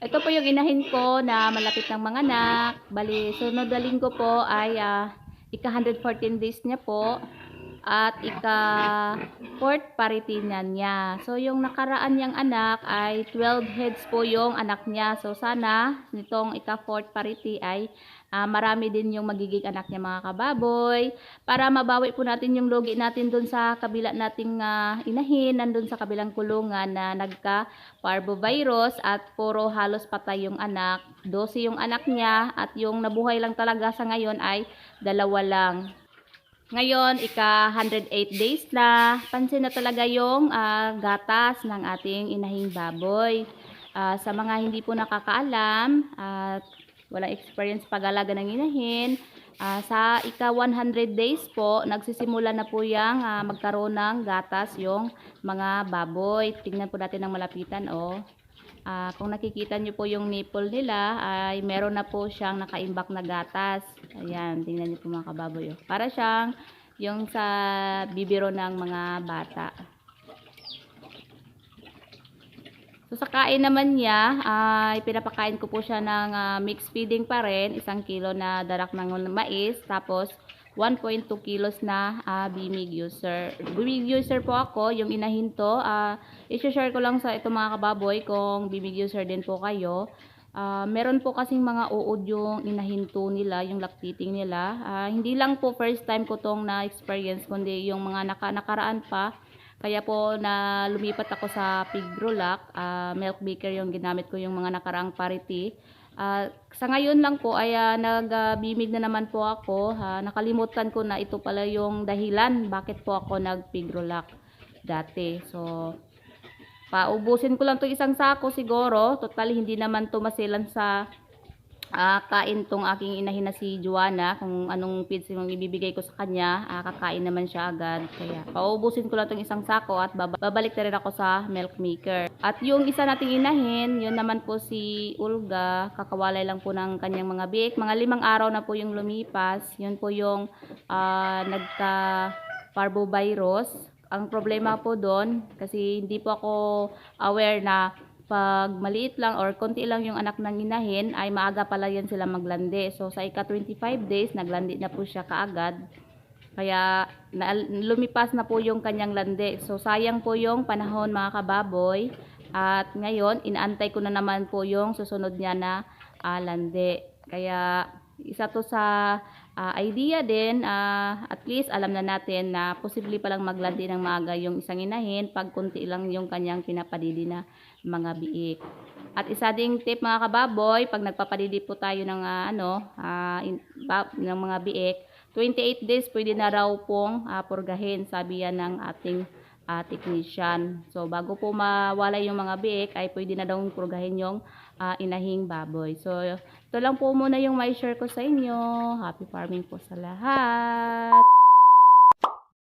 Ito po yung inahin ko na malapit ng mga anak. Bali, sunod na linggo po ay ah, ika 114 days niya po at ika fourth parity niya niya. So yung nakaraan niyang anak ay 12 heads po yung anak niya. So sana nitong ika fourth parity ay ah, marami din yung magiging anak niya mga kababoy para mabawi po natin yung logi natin dun sa kabila nating ah, inahin nandun sa kabilang kulungan na nagka parvovirus at puro halos patay yung anak 12 yung anak niya at yung nabuhay lang talaga sa ngayon ay dalawa lang ngayon, ika 108 days na, pansin na talaga yung ah, gatas ng ating inahing baboy. Ah, sa mga hindi po nakakaalam at walang experience pag-alaga ng inahin, ah, sa ika 100 days po, nagsisimula na po yung ah, magkaroon ng gatas yung mga baboy. Tingnan po natin ng malapitan, oh. Ah, kung nakikita nyo po yung nipple nila, ay meron na po siyang nakaimbak na gatas. Ayan, tingnan nyo po mga kababoy. oh. Para siyang yung sa bibiro ng mga bata. So sa kain naman niya, ay pinapakain ko po siya ng ah, mixed feeding pa rin, isang kilo na darak ng mais, tapos 1.2 kilos na ah, bimig user. Bimig user po ako, yung inahin to, ah, i-share ko lang sa ito mga kababoy kung bimig user din po kayo. Ah, meron po kasing mga uod yung inahinto nila, yung lactating nila. Ah, hindi lang po first time ko tong na-experience, kundi yung mga naka, nakaraan pa. Kaya po na lumipat ako sa Pigrolac, ah, milk baker yung ginamit ko yung mga nakaraang parity. Ah, sa ngayon lang po ay ah, nagbimig na naman po ako. Ah, nakalimutan ko na ito pala yung dahilan bakit po ako nag-Pigrolac dati. So, paubusin ko lang to isang sako siguro. Total hindi naman to masilan sa ah, kain tong aking inahin na si Joanna. Kung anong feeds yung ibibigay ko sa kanya, ah, kakain naman siya agad. Kaya paubusin ko lang tong isang sako at baba- babalik na rin ako sa milk maker. At yung isa nating inahin, yun naman po si Ulga. Kakawalay lang po ng kanyang mga biik. Mga limang araw na po yung lumipas. Yun po yung ah, nagka parvovirus. Ang problema po doon, kasi hindi po ako aware na pag maliit lang or konti lang yung anak ng inahin, ay maaga pala yan sila maglandi. So, sa ika 25 days, naglandi na po siya kaagad. Kaya, na, lumipas na po yung kanyang landi. So, sayang po yung panahon mga kababoy. At ngayon, inaantay ko na naman po yung susunod niya na ah, landi. Kaya, isa to sa ah, idea din, ah, at least alam na natin na posible palang maglandi ng maaga yung isang inahin pag kunti lang yung kanyang pinapadidi na mga biik. At isa ding tip mga kababoy, pag nagpapadidi po tayo ng ah, ano, ah, in, ba- ng mga biik, 28 days pwede na raw pong ah, purgahin, sabi yan ng ating ah, technician. So bago po mawala yung mga biik, ay pwede na daw purgahin yung ah, inahing baboy. So ito lang po muna yung may share ko sa inyo. Happy farming po sa lahat!